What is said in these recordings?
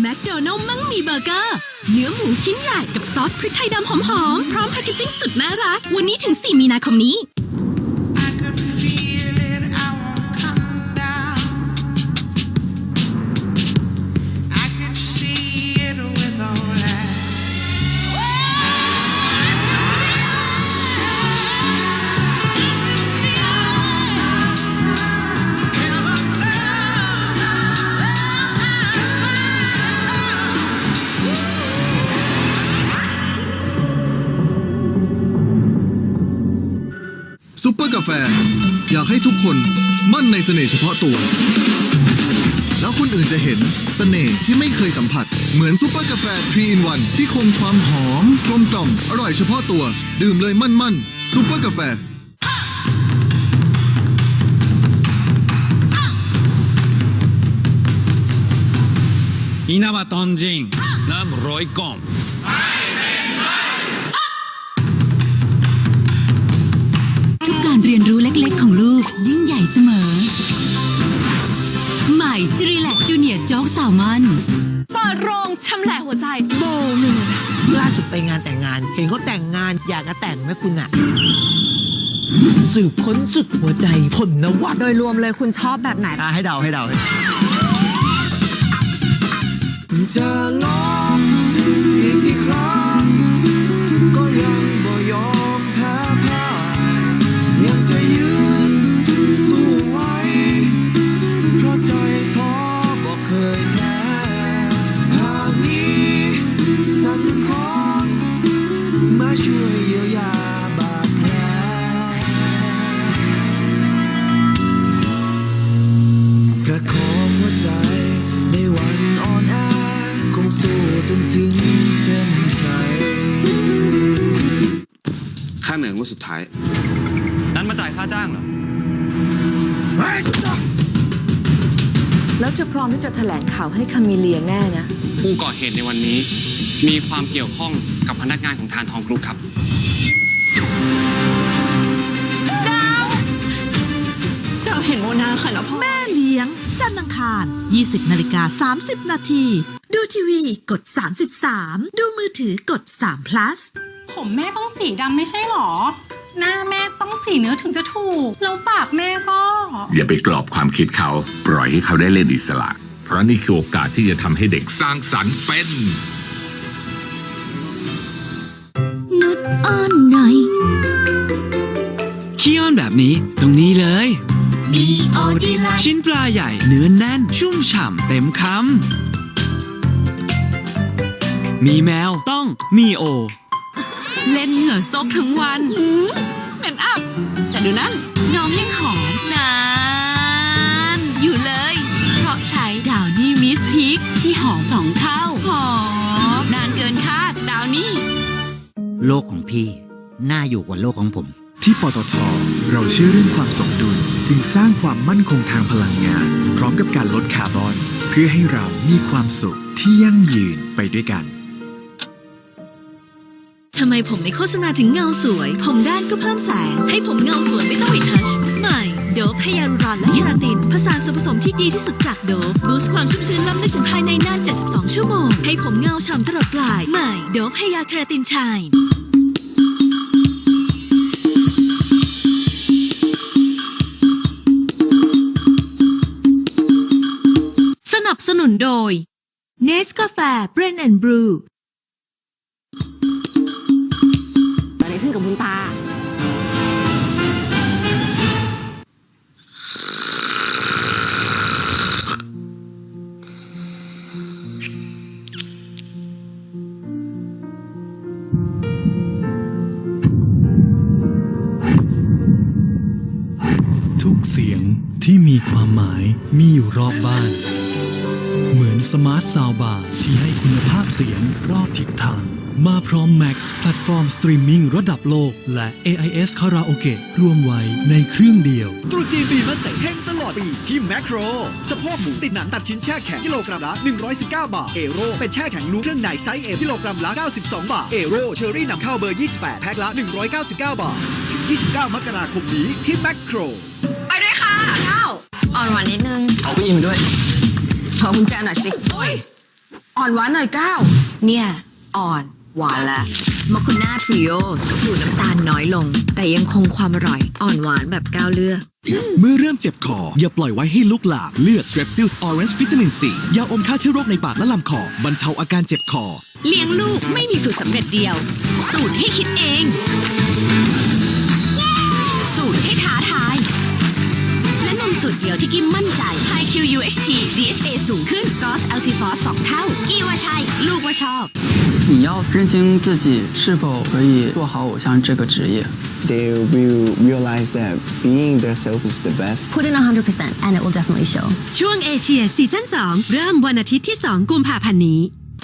แมคโดนัลล์มั่งมีเบอร์เกอร์ เนื้อหมูชิ้นใหญ่กับซอสพริกไทยดำหอมๆ พร้อมแพคเกจจิ้งสุดน่ารัก วันนี้ถึง 4 มีนาคมนี้ ซุปเปอร์กาแฟ อยากให้ทุกคนมั่นในเสน่ห์เฉพาะตัว แล้วคนอื่นจะเห็นเสน่ห์ที่ไม่เคยสัมผัส เหมือนซุปเปอร์กาแฟ 3 in 1 ที่คงความหอม กลมกล่อม อร่อยเฉพาะตัว ดื่มเลยมั่นมั่นซุปเปอร์กาแฟ 稲叶豚人น้ำร้อยกล่ กการเรียนรู้เล็กๆ ของลูกยิ่งใหญ่เสมอ ใหม่ซิริแลกจูเนียร์โจ๊กแซลมอนเปิดโรงชำแหละหัวใจโบหนึ่งล่าสุดไปงานแต่งงาน เห็นเขาแต่งงานอยากจะแต่งไหมคุณอะสืบค้นสุดหัวใจผลนวัตโดยรวมเลยคุณชอบแบบไหนให้เดาให้เดาจะลองอีก ค่าเหนื่อยงวดสุดท้าย นั้นมาจ่ายค่าจ้างเหรอ แล้วจะพร้อมที่จะแถลงข่าวให้คามิเลียแน่นะ ผู้ก่อเหตุในวันนี้ มีความเกี่ยวข้องกับพนักงานของทานทองกรุ๊ปครับเราเห็นโมนาค่ะนะพ่อ แม่เลี้ยง จันทร์อังคาร 20นาฬิกา30 นาที ดูทีวีกด 33 ดูมือถือกด3 plus ผมแม่ต้องสีดำไม่ใช่หรอ หน้าแม่ต้องสีเนื้อถึงจะถูก แล้วปากแม่ก็ อย่าไปกรอบความคิดเขา ปล่อยให้เขาได้เล่นอิสระ เพราะนี่คือโอกาสที่จะทำให้เด็กสร้างสรรค์เป็น นุดอ้อนหน่อย ขี้อ้อนแบบนี้ตรงนี้เลยมีโอดีไลชิ้นปลาใหญ่เนื้อแน่น ชุ่มฉ่ำเต็มคำมีแมวต้องมีโอ เล่นเหงื่อซกทั้งวันหืมเหม็นอับ แต่ดูนั่นน้องยังหอมนานอยู่เลย เพราะใช้ดาวนี่มิสทิกที่หอมสองเท่า หอม นานเกินคาดดาวนี่ โลกของพี่ น่าอยู่กว่าโลกของผม ที่ปตท เราเชื่อเรื่องความสมดุลจึงสร้างความมั่นคงทางพลังงาน พร้อมกับการลดคาร์บอน เพื่อให้เรามีความสุขที่ยั่งยืนไปด้วยกัน ทำไมผมในโฆษณาถึงเงาสวย ผมด้านก็เพิ่มแสง ให้ผมเงาสวยไม่ต้องรีทัชใหม่ โดบให้ยาลูรอนและเคราติน ผสานส่วนผสมที่ดีที่สุดจากโดบบูสต์ความชุ่มชื้นล้ำลึกถึงภายในนาน 72 ชั่วโมง ให้ผมเงาฉ่ำตลอดปลาย ใหม่ โดบให้ยาเคราตินชายสนับสนุนโดยเนสก กับบุญตา ทุกเสียงที่มีความหมายมีอยู่รอบบ้าน เหมือนสมาร์ทซาวบาร์ที่ให้คุณภาพเสียงรอบทิศทาง มาพร้อม Max แพลตฟอร์มสตรีมมิ่งระดับโลก และ AIS คาราโอเกะรวมไว้ในเครื่องเดียว ตรุษจีนปีมะเสงเฮงตลอดปีที่แมคโครสะโพกหมูติดหนังตัดชิ้นแช่แข็งกิโลกรัมละ 119 บาท เอโรเป็นแช่แข็งนูเครื่องในไซส์เอกิโลกรัมละ 92 บาท เอโรเชอรี่นำเข้าเบอร์ 28 แพ็คละ 199 บาทถึง29 มกราคมนี้ที่แมคโครไปด้วยค่ะเก้าอ่อนหวานนิดนึงเอาไปยิงด้วยขอกุญแจหน่อยสิโอ้ยอ่อนหวานหน่อยก้าวเนี่ยอ่อน หวานละมอคคุน่าทริโอสูตรน้ำตาลน้อยลง แต่ยังคงความอร่อย อ่อนหวานแบบก้าวเลือก เมื่อเริ่มเจ็บคอ อย่าปล่อยไว้ให้ลุกลามเลือก Strepsils Orange Vitamin C ยาอมฆ่าเชื้อโรคในปากและลำคอบรรเทาอาการเจ็บคอ เลี้ยงลูกไม่มีสูตรสำเร็จเดียว สูตรให้คิดเอง สูตรเดียวที่กิมมั่นใจ High QUHT DHA สูงขึ้น GOS l c f o s 2เท่า กี้ว่าใช่ ลูกว่าชอบ 你要认清自己是否可以做好偶像这个职业。 They will realize that being their self is the best Put in 100% and it will definitely show ช่วงเอเชียซีซั่น2 เริ่มวันอาทิตย์ที่ 2 กุมภาพันธ์นี้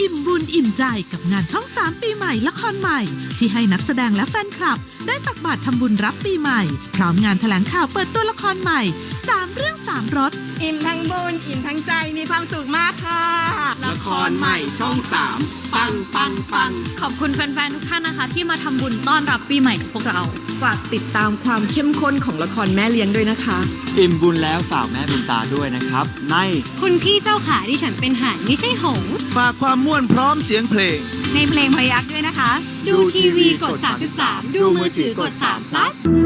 อิ่มบุญอิ่มใจกับงานช่อง 3 ปีใหม่ละครใหม่ ที่ให้นักแสดงและแฟนคลับ ได้ตักบาตรทำบุญรับปีใหม่ พร้อมงานแถลงข่าวเปิดตัวละครใหม่ 3 เรื่อง 3รสอิ่มทั้งบุญอิ่มทั้งใจมีความสุขมากค่ะ ละครใหม่ช่องสาม ปังปังปังขอบคุณแฟนๆ ทุกท่านนะคะ ที่มาทำบุญต้อนรับปีใหม่กับพวกเรา ฝากติดตามความเข้มข้นของละครแม่เลี้ยงด้วยนะคะ อิ่มบุญแล้วฝากแม่บุญตาด้วยนะครับ ในคุณพี่เจ้าขาดิฉันเป็นห่านไม่ใช่หงส์ฝากความม่วนพร้อมเสียงเพลง ในเพลงพยักด้วยนะคะ ดูทีวีกด 33 ดูมือถือกด3 plus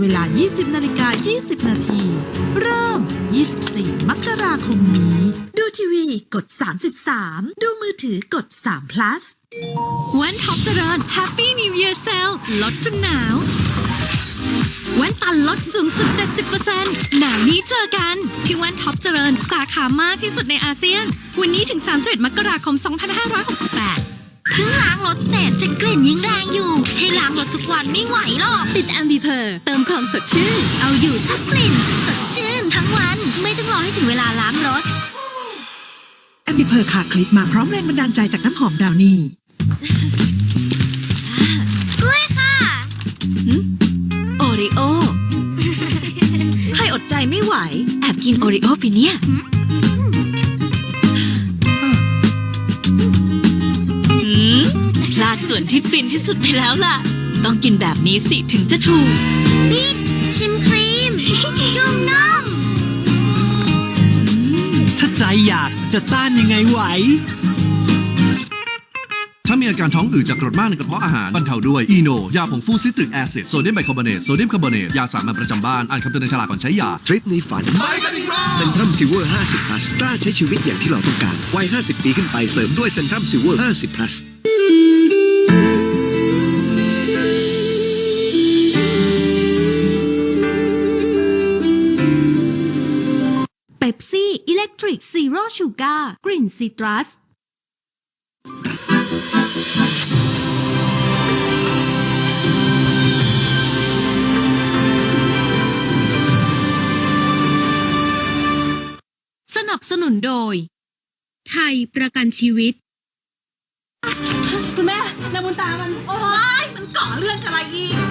เวลา 20นาฬิกา20 นาที เริ่ม 24 มกราคมนี้ ดูทีวีกด 33 ดูมือถือกด3 plus ว่นท็อปเจริญ Happy New Year Sale ลดจนหนาวแว่นตาลดสูงสุด 70%หนาวนี้เจอกัน ที่แว่นท็อปเจริญ สาขามากที่สุดในอาเซียน วันนี้ถึง 31 มกราคม 2568 เพิ่งล้างรถเสร็จแต่กลิ่นยังแรงอยู่ ให้ล้างรถทุกวันไม่ไหวหรอก ติดแอมบีเพอร์เติมความสดชื่น เอาอยู่ทุกกลิ่น สดชื่นทั้งวัน ไม่ต้องรอให้ถึงเวลาล้างรถ แอมบิเพอร์คาคลิปมาพร้อมแรงบันดาลใจจากน้ำหอมดาวนี่ กล้วยค่ะ โอริโอใครอดใจไม่ไหว แอบกินโอริโอไปเนี่ย วนที่ฟินที่สุดไปแล้วล่ะ ต้องกินแบบนี้สิถึงจะถูก บิ๊กชิมครีม จุ่มนมถ้าใจอยากจะต้านยังไงไหว ถ้ามีอาการท้องอืดจากกรดมากในกระเพาะอาหารบรรเทาด้วย อีโน ยาผงฟูซิตริกแอซิดโซเดียมไบคาร์บอเนตโซเดียมคาร์บอเนตยาสามัญประจำบ้าน อ่านคำเตือนในฉลากก่อนใช้ยา ทริปนี้ฝันไปกันอีกรอบเซนทรัมซิลเวอร์ 50 plus กล้าใช้ชีวิตอย่างที่เราต้องการ วัย 50 ปีขึ้นไปเสริมด้วยเซนทรัมซิลเวอร์ 50 plus ซี่อิเล็กทริกซีโร่ชูการ์กลิ่นซิตรัสสนับสนุนโดย ไทยประกันชีวิต คุณแม่นางบุญตามัน โอ้ยมันก่อเรื่องอะไรอีก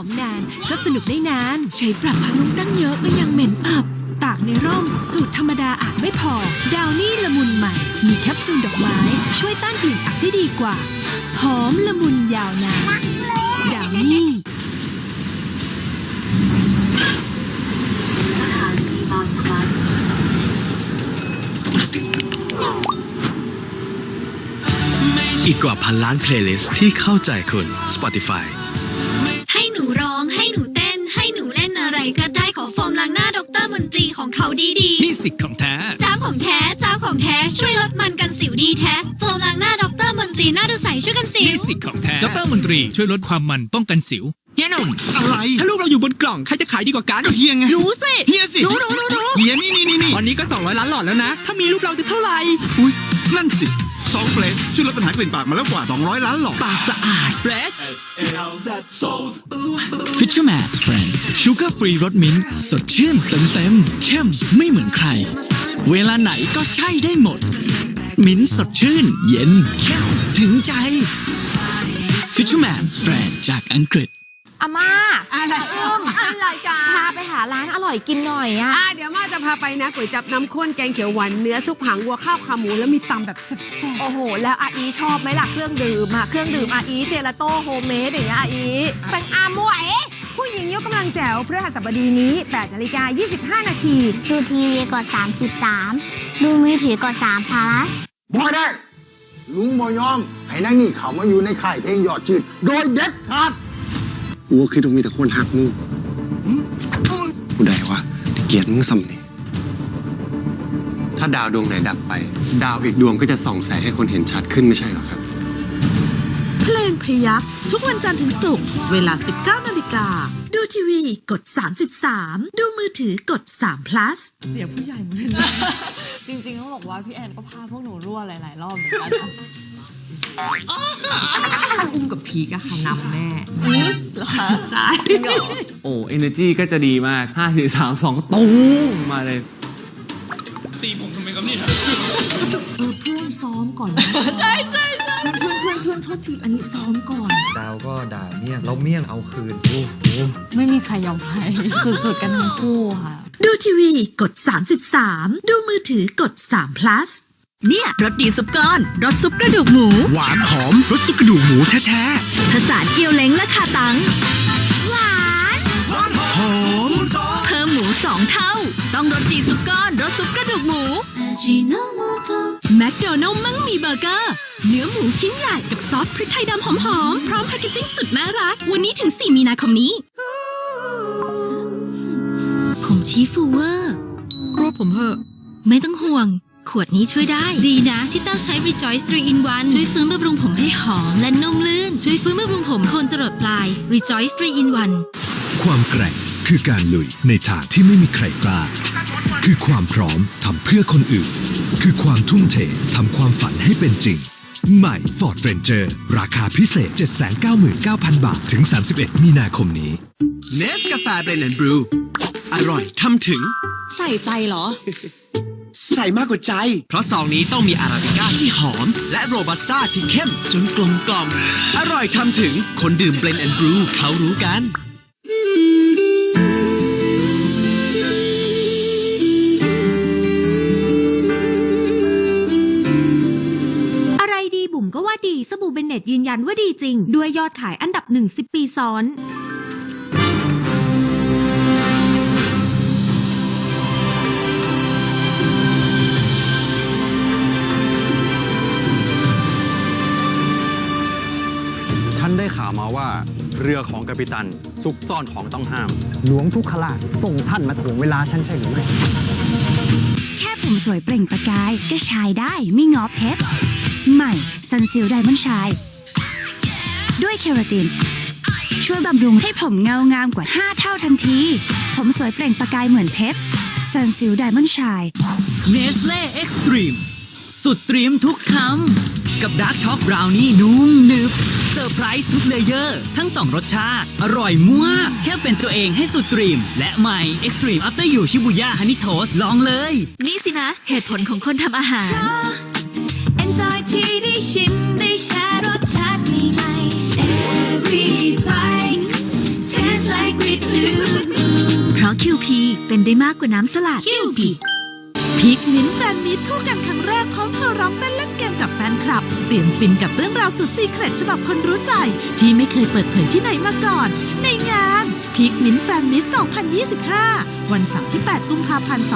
อมนานก็สนุกได้นาน ใช้ปรับผ้านุ่มตั้งเยอะก็ยังเหม็นอับ ตากในร่ม สูตรธรรมดาอาจไม่พอ ดาวนี่ละมุนใหม่ มีแคปซูลดอกไม้ ช่วยต้านกลิ่นอับได้ดีกว่า หอมละมุนยาวนานดาวนี่อีกกว่าพันล้านเพลย์ลิสต์ที่เข้าใจคุณ Spotify นอะไรก็ได้ขอโฟมล้างหน้าดรมนตรีของเขาดีดีนี่สิทธิ์ของแท้จ้าของแท้จ้าของแท้ช่วยลดมันกันสิวดีแท้โฟมล้างหน้าดรมนตรีหน้าดูใสช่วยกันสิวนี่สิทธิ์ของแท้ดรมนตรีช่วยลดความมันป้องกันสิว เฮียหนุ่มอะไรถ้ารูปเราอยู่บนกล่อง ใครจะขายดีกว่ากัน เฮียไงรู้สิเฮียสิรู้รู้รู้รู้เฮียนี่นี่นี่นี่ตอนนี้ก็ 200 ล้านหลอดแล้วนะ ถ้ามีรูปเราจะเท่าไหร่ อุ้ยนั่นสิ สองเฟลชช่วยลดปัญหากลิ่นปากมาแล้วกว่า 200 ล้านหลอดปากสะอาดเฟรช Fisherman's Friend ชูการ์ฟรีรสมิ้นท์สดชื่นเต็มเต็มๆเข้มไม่เหมือนใคร เวลาไหนก็ใช่ได้หมด มิ้นท์สดชื่น เย็น เข้มถึงใจ Fisherman's Friend จากอังกฤษ อะไรอะไรจ้าพาไปหาร้านอร่อยกินหน่อยอะอะเดี๋ยวมาจะพาไปนะก๋วยจับน้ำข้นแกงเขียวหวานเนื้อซุปหางวัวข้าวขาหมูแล้วมีตำแบบแซ่บโอ้โห แล้วอาอีชอบไหมล่ะเครื่องดื่มอะเครื่องดื่มอาอีเจลาโต้โฮมเมดอย่างเงี้ยอาอีเป็นอามวยๆผู้หญิงยกกำลังแจ๋วเพื่อหัสบดีนี้8นาฬิกา25 นาที ดูทีวีกด 33 ดูมือถือกด3 plus บ่ได้ลุงบ่ยอม ให้นั่งนี่เขามาอยู่ในค่ายเพลงยอดชื่นโดยเด็ดขาด กูก็คือต้องมีแต่คนหักมึงผู้ใดวะที่เกลียดมึงซ้ำนี่ถ้าดาวดวงไหนดับไป ดาวอีกดวงก็จะส่องแสงให้คนเห็นชัดขึ้นไม่ใช่หรอครับ เพลงพยักทุกวันจันทร์ถึงศุกร์เวลา 19นาฬิกา ดูทีวีกด 33 ดูมือถือกด3 plus เสียงผู้ใหญ่เหมือนกัน จริงๆต้องบอกว่าพี่แอนก็พาพวกหนูรั่วหลายๆรอบเหมือนกันนะอุ้มกับพีกอะค่ะนำแน่เหรอคะใช่โอ้เอเนจีก็จะดีมาก 5 4 3 2 ตุ้มมาเลย ตีผมทำไมครับเนี่ยเออเพื่อนซ้อมก่อนนะใช่ใช่เพื่อนเพื่อนเพื่อนโทษทีอันนี้ซ้อมก่อน ดาวก็ด่าเมี่ยงเราเมี่ยงเอาคืนโอ้โหไม่มีใครยอมใครสุดๆกันทั้งคู่ค่ะ ดูทีวีกด 33 ดูมือถือกด3 plus เนี่ยรสดีซุปก้อนรสซุปกระดูกหมู หวานหอมรสซุปกระดูกหมูแท้ผสานเกี๊ยวเล้งและคาตัง หวานๆหอมเพิ่มหมูสองเท่า ต้องรสดีซุปก้อนรสซุปกระดูกหมูแมคโดนัลมั่งมีเบอร์เกอร์เนื้อหมูชิ้นใหญ่กับซอสพริกไทยดำหอมๆพร้อมแพคเกจิ้งสุดน่ารัก วันนี้ถึง 4 มีนาคมนี้ ผมชี้ฟูเวอร์ รวบผมเหอะ ไม่ต้องห่วง ขวดนี้ช่วยได้ ดีนะที่เต้าใช้ Rejoice 3 in 1 ช่วยฟื้นบำรุงผมให้หอมและนุ่มลื่น ช่วยฟื้นบำรุงผมโคนจรดปลาย Rejoice 3 in 1 ความแกร่งคือการลุยในทางที่ไม่มีใครกล้า คือความพร้อมทำเพื่อคนอื่น คือความทุ่มเททำความฝันให้เป็นจริง ใหม่ Ford Ranger ราคาพิเศษ 799,000 บาท ถึง 31 มีนาคมนี้ เนสกาแฟเบรนด์บรู อร่อยทำถึง ใส่ใจเหรอ ใส่มากกว่าใจ เพราะซองนี้ต้องมีอาราบิก้าที่หอม และโรบัสต้าที่เข้มจนกลมกล่อม อร่อยทำถึง คนดื่มเบรนด์บรูเขารู้กันอะไรดีบุ๋มก็ว่าดีสบู่เบนเน็ตยืนยันว่าดีจริง ด้วยยอดขายอันดับหนึ่งสิบปีซ้อน นได้ข่าวมาว่า เรือของกัปตันซุกซ่อนของต้องห้าม หลวงทุกขลาชส่งท่านมาถ่วงเวลาฉันใช่หรือไม่แค่ผมสวยเปล่งประกายก็ชายได้ไม่งอเพชรใหม่ซันซิลไดมอนด์ชาย ด้วยเคราติน ช่วยบำรุงให้ผมเงางามกว่า 5 เท่าทันที ผมสวยเปล่งประกายเหมือนเพชรซันซิลไดมอนด์ชายเนสเล่เอ็กซ์ตรีมสุดตรีมทุกคำ กับดาร์กช็อกบราวนี่นุ่มหนึบ เซอร์ไพรส์ทุกเลเยอร์ ทั้งสองรสชาติ อร่อยมากแค่เป็นตัวเองให้สุดตรีม และใหม่ Extreme After You ชิบุย่าฮันนี่โทสลองเลย นี่สินะ เหตุผลของคนทำอาหาร Enjoy ที่ได้ชิมได้แชร์รสชาติใหม่ๆ Every bite tastes like we do เพราะ QP เป็นได้มากกว่าน้ำสลัด QP พีคมิ้นแฟนมิตรคู่กันครั้งแรกพร้อมโชว์ร้องเต้นเล่นเกมกับแฟนคลับ เตรียมฟินกับเรื่องราวสุดซีเครตฉบับคนรู้ใจ ที่ไม่เคยเปิดเผยที่ไหนมาก่อน ในงานพีคมิ้นแฟนมิตร2025 วันเสาร์ที่ 8 กุมภาพันธ์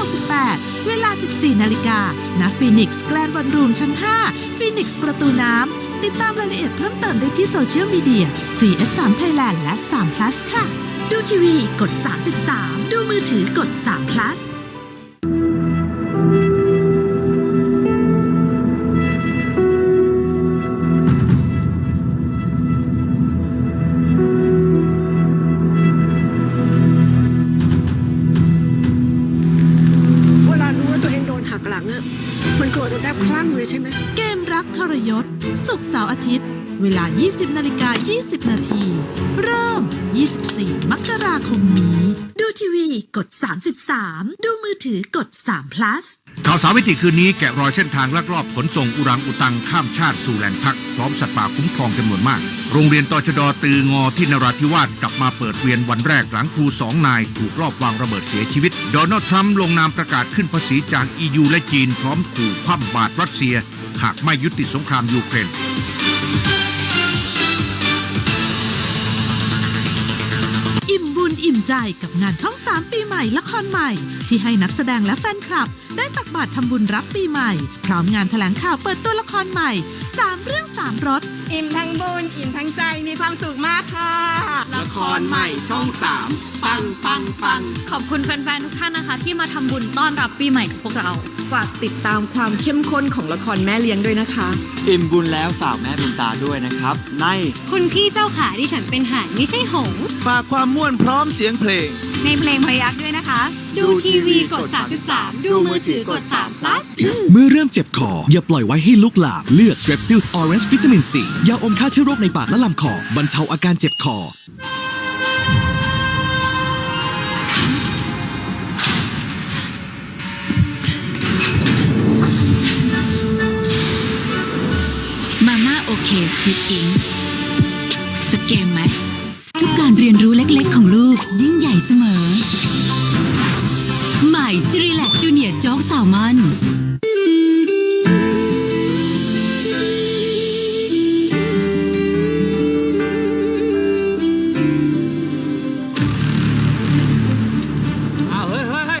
2568 เวลา 14 นาฬิกาณฟีนิกซ์แกลนบอลรูมชั้น 5 ฟีนิกซ์ประตูน้ำ ติดตามรายละเอียดเพิ่มเติมได้ที่โซเชียลมีเดีย CS3 Thailand และ3 plus ค่ะ ดูทีวีกด 33 ดูมือถือกด3 plus เลยใช่ไหมเกมรักทรยศ สุกเสาร์อาทิตย์ เวลา 20 นาฬิกา 20 นาที เริ่ม 24 มกราคมนี้ ดูทีวีกด 33 ดูมือถือกด3 plus ข่าวสาวมิติคืนนี้แกะรอยเส้นทางลักลอบขนส่งอุรังอุตังข้ามชาติสู่แหล่งพัก พร้อมสัตว์ป่าคุ้มครองจำนวนมาก โรงเรียนตชดตืองอที่นราธิวาสกลับมาเปิดเรียนวันแรกหลังครูสองนายถูกลอบวางระเบิดเสียชีวิต โดนัลด์ทรัมป์ลงนามประกาศขึ้นภาษีจาก EU และจีนพร้อมขู่คว่ำบาตรรัสเซีย หากไม่ยุติสงครามยูเครน อิ่มใจกับงานช่อง 3 ปีใหม่ละครใหม่ ที่ให้นักแสดงและแฟนคลับ ได้ตักบาตรทำบุญรับปีใหม่ พร้อมงานแถลงข่าวเปิดตัวละครใหม่ 3 เรื่อง 3รส อิ่มทั้งบุญอิ่มทั้งใจมีความสุขมากค่ะ ละครใหม่ช่อง3ปังปังปัง ขอบคุณแฟนๆ ทุกท่านนะคะ ที่มาทำบุญต้อนรับปีใหม่กับพวกเรา ฝากติดตามความเข้มข้นของละครแม่เลี้ยงด้วยนะคะ อิ่มบุญแล้วฝากแม่บุญตาด้วยนะครับ ในคุณพี่เจ้าขาดิฉันเป็นห่านไม่ใช่หงส์ฝากความม่วนพร้อมเสียงเพลงในเพลงพยักด้วยนะคะ ดูทีวีกด 33 ดูมือถือกด3 plus เมื่อเริ่มเจ็บคอ อย่าปล่อยไว้ให้ลุกลาม เลือก Strepsils Orange Vitamin C ยาอมฆ่าเชื้อโรคในปากและลำคอบรรเทาอาการเจ็บคอ มาม่าโอเคสควิตอิงสเกมไหม ทุกการเรียนรู้เล็กๆของลูกยิ่งใหญ่